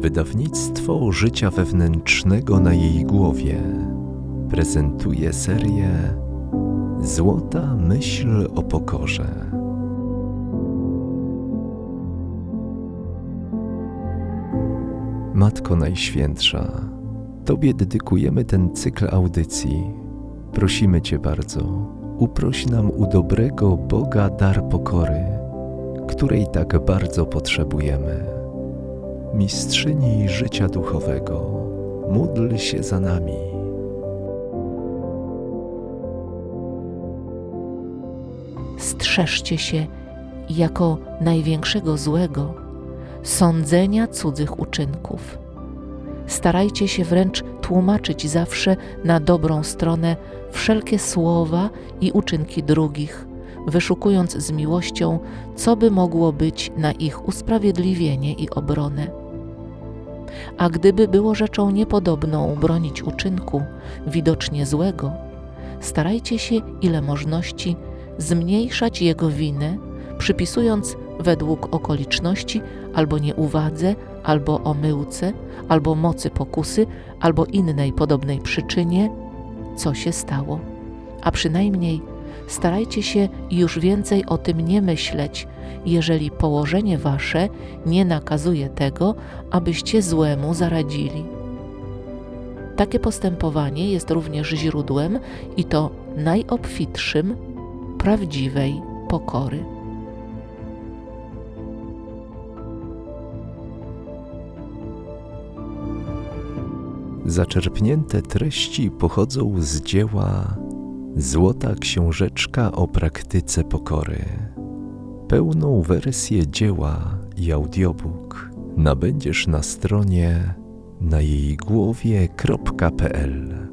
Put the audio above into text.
Wydawnictwo życia wewnętrznego na jej głowie prezentuje serię Złota myśl o pokorze. Matko Najświętsza, Tobie dedykujemy ten cykl audycji. Prosimy Cię bardzo, uproś nam u dobrego Boga dar pokory, której tak bardzo potrzebujemy. Mistrzyni życia duchowego, módl się za nami. strzeżcie się jako największego złego sądzenia cudzych uczynków. Starajcie się wręcz tłumaczyć zawsze na dobrą stronę wszelkie słowa i uczynki drugich, wyszukując z miłością, co by mogło być na ich usprawiedliwienie i obronę. A gdyby było rzeczą niepodobną bronić uczynku, widocznie złego, starajcie się, ile możności, zmniejszać jego winę, przypisując według okoliczności albo nieuwadze, albo omyłce, albo mocy pokusy, albo innej podobnej przyczynie, co się stało. A przynajmniej starajcie się już więcej o tym nie myśleć, jeżeli położenie wasze nie nakazuje tego, abyście złemu zaradzili. Takie postępowanie jest również źródłem i to najobfitszym prawdziwej pokory. Zaczerpnięte treści pochodzą z dzieła Złota Książeczka o praktyce pokory. Pełną wersję dzieła i audiobook nabędziesz na stronie na jej głowie.pl.